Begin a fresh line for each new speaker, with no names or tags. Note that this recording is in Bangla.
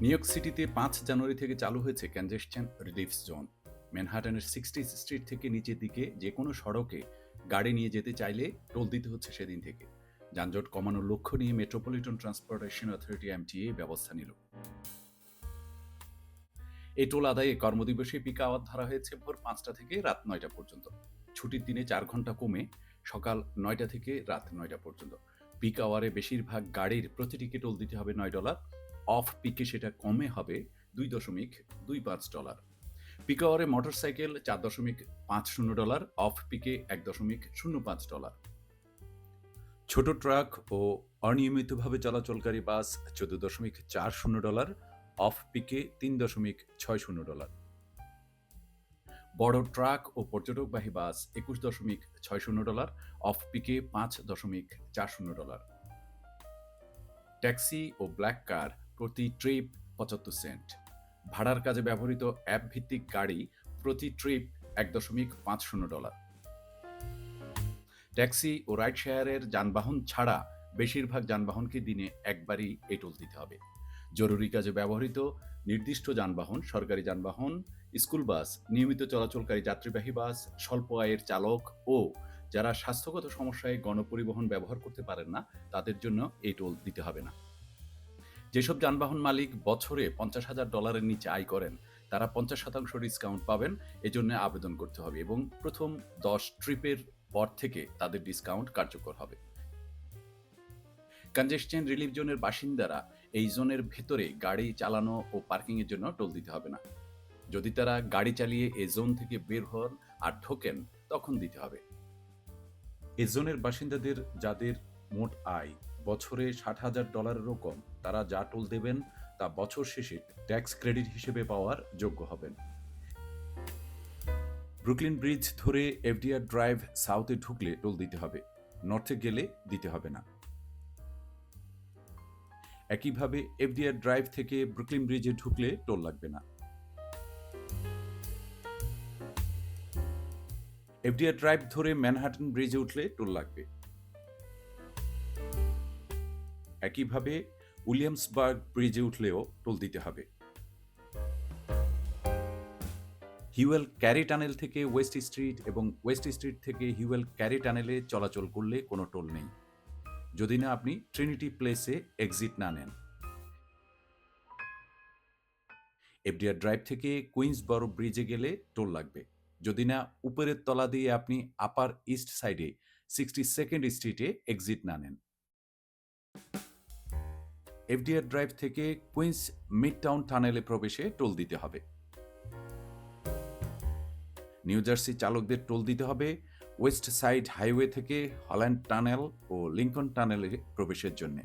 নিউ সিটিতে পাঁচ জানুয়ারি থেকে চালু হয়েছে কনজেশন রিলিফ জোন ম্যানহাটনের সিক্সটি স্ট্রিট থেকে নিচের দিকে যে কোনো সড়কে গাড়ি নিয়ে যেতে চাইলে টোল দিতে হচ্ছে সেদিন থেকে। যানজট কমানোর লক্ষ্য নিয়ে মেট্রোপলিটন ট্রান্সপোর্টেশন অথরিটি এমটিএ ব্যবস্থা নিল। এই টোল আদায়ে কর্মদিবসে পিক আওয়ার ধরা হয়েছে ভোর পাঁচটা থেকে রাত নয়টা পর্যন্ত। ছুটির দিনে চার ঘণ্টা কমে সকাল নয়টা থেকে রাত নয়টা পর্যন্ত। পিক আওয়ারে বেশিরভাগ গাড়ির প্রতিটিকে টোল দিতে হবে নয় ডলার অফ পিকে সেটা কমে হবে দুই দশমিক দুই পাঁচ ডলার। পিক আওয়ারে মোটরসাইকেল চার দশমিক পাঁচ শূন্য ডলার, অফ পিকে এক দশমিক শূন্য পাঁচ ডলার। ছোট ট্রাক ও অনিয়মিতভাবে চলাচলকারী বাস চোদ্দ দশমিক চার শূন্য ডলার, অফ পিকে তিন দশমিক ছয় শূন্য ডলার। বড় ট্রাক ও পর্যটকবাহী বাস একুশ দশমিক ছয় শূন্য ডলার, অফ পিকে পাঁচ দশমিক চার শূন্য ডলার। ট্যাক্সি ও ব্ল্যাক কার প্রতি ট্রিপ পঁচাত্তর সেন্ট। ভাড়ার কাজে ব্যবহৃত অ্যাপ ভিত্তিক গাড়ি প্রতি ট্রিপ এক দশমিক পাঁচ শূন্য ডলার। ট্যাক্সি ও রাইড শেয়ারের যানবাহন ছাড়া বেশিরভাগ যানবাহনকে দিনে একবারই এই টোল দিতে হবে। জরুরি কাজে ব্যবহৃত নির্দিষ্ট যানবাহন, সরকারি যানবাহন, স্কুল বাস, নিয়মিত চলাচলকারী যাত্রীবাহী বাস, স্বল্প আয়ের চালক ও যারা স্বাস্থ্যগত সমস্যায় গণপরিবহন ব্যবহার করতে পারেন না, তাদের জন্য এই টোল দিতে হবে না। যেসব যানবাহন মালিক বছরে পঞ্চাশ হাজার ডলারের নিচে আয় করেন, তারা পঞ্চাশ শতাংশ ডিসকাউন্ট পাবেন। এজন্য আবেদন করতে হবে এবং প্রথম দশ ট্রিপের পর থেকে তাদের ডিসকাউন্ট কার্যকর হবে। কনজেশন রিলিফ জোনের বাসিন্দারা এই জোনের ভেতরে গাড়ি চালানো ও পার্কিংয়ের জন্য টোল দিতে হবে না। যদি তারা গাড়ি চালিয়ে এ জোন থেকে বের হন আর ঠোকেন তখন দিতে হবে। এ জোনের বাসিন্দাদের, যাদের মোট আয় বছরে ষাট হাজার ডলারেরও কম। তারা যা টোল দেবেন তা বছর শেষে ট্যাক্স ক্রেডিট হিসেবে পাওয়ার যোগ্য হবেন। ব্রুকলিন ব্রিজ ধরে এফডিআর ড্রাইভ সাউথে ঢুকলে টোল দিতে হবে। নর্থে গেলে দিতে হবে না। একইভাবে এফডিআর ড্রাইভ থেকে ব্রুকলিন ব্রিজে ঢুকলে টোল লাগবে না। এফডিআর ড্রাইভ ধরে ম্যানহাটন ব্রিজে উঠলে টোল লাগবে। একইভাবে উইলিয়ামসবার্গ ব্রিজে উঠলেও টোল দিতে হবে। হিউয়েল ক্যারি টানেল থেকে ওয়েস্ট স্ট্রিট এবং ওয়েস্ট স্ট্রিট থেকে হিউয়েল ক্যারি টানেলে চলাচল করলে কোনো টোল নেই। যদি না, আপনি ট্রিনিটি প্লেসে এক্সিট না নেন। এফডিআর ড্রাইভ থেকে কুইন্সবরো ব্রিজে গেলে টোল লাগবে। যদি না, উপরের তলা দিয়ে আপনি আপার ইস্ট সাইডে সিক্সটি সেকেন্ড স্ট্রিটে এক্সিট না নেন। এফডিআর ড্রাইভ থেকে কুইন্স মিড টাউন টানেলে প্রবেশে টোল দিতে হবে। নিউ জার্সি চালকদের টোল দিতে হবে। ওয়েস্ট সাইড হাইওয়ে থেকে হল্যান্ড টানেল ও লিঙ্কন টানেলে প্রবেশের জন্য।